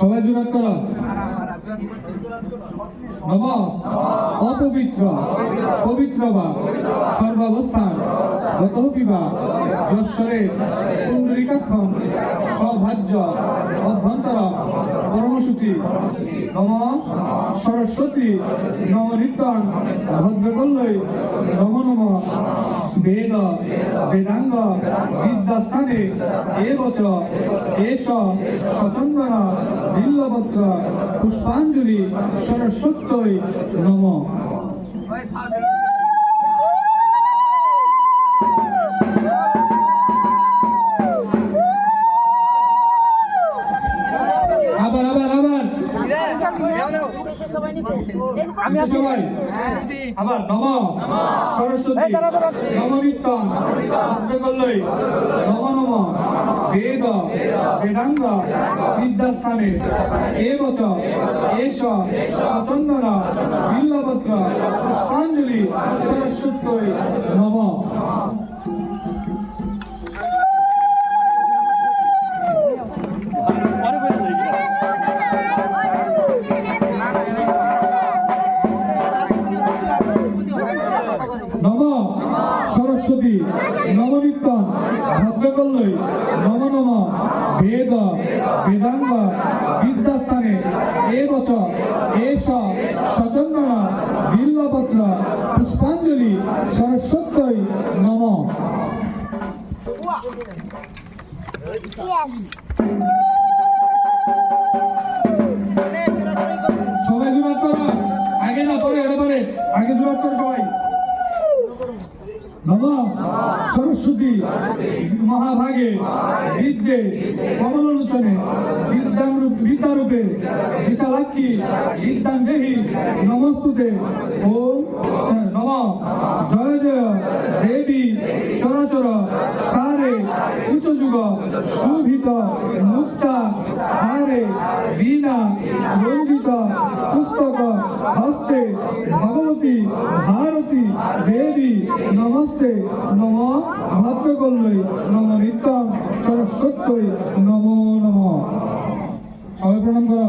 সবাই জোরাত করো। নম। অপবিত্র। পবিত্র বা। সর্বাবস্থান। গত পিবা যশ্বরে। পুণ্ডরিকাক্ষম। সৌভাজ্য। অভ্যন্তর কর্মসূচি। নম। সরস্বতী, নম নিত্যং ভদ্রকল্লৈ নম নম। বেদ, বেদাঙ্গ, বিদ্যাস্থানে এবচ এষ সচন্দন বিল্লপত্র পুষ্পাঞ্জলি, সরস্বত্যই নম। আবার আমি সবাই। আবার নম। সরস্বতী। নম নিত্যং ভদ্রকল্লৈ নম নম বেদ। বেদাঙ্গ। বিদ্যাস্থানে। এবচ এষ সচন্দন বিল্লপত্র পুষ্পাঞ্জলি। সরস্বত্যই নম নম। সরস্বতী নবনিত্যন ভদ্রকল্লৈ নম নম বেদ, বেদাঙ্গ, বিদ্যাস্থানে, এ এবচ এষ সচন্দন বিল্লপত্র পুষ্পাঞ্জলি, সরস্বত্যই নম। সবাই জোরাত করো। আগে না, পরে এটা পরে আগে জোরাত করো সবাই। নম সরস্বতী। মহাভাগে বিদ্যে কমলোচনে বিদ্যারূপে বিশালাক্ষী বিদ্যাং দেহি নমস্তুতে। ওম উচ্চযুগ শোভিত, মুক্তা, হারে, বীণা রঞ্জিত পুস্তক, হস্তে, ভগবতী, ভারতী, দেবী, নমস্তে, নম ভদ্রকল্লৈ নম নিত্যম সরস্বত্যই, নমো, নম সবাই প্রণাম করা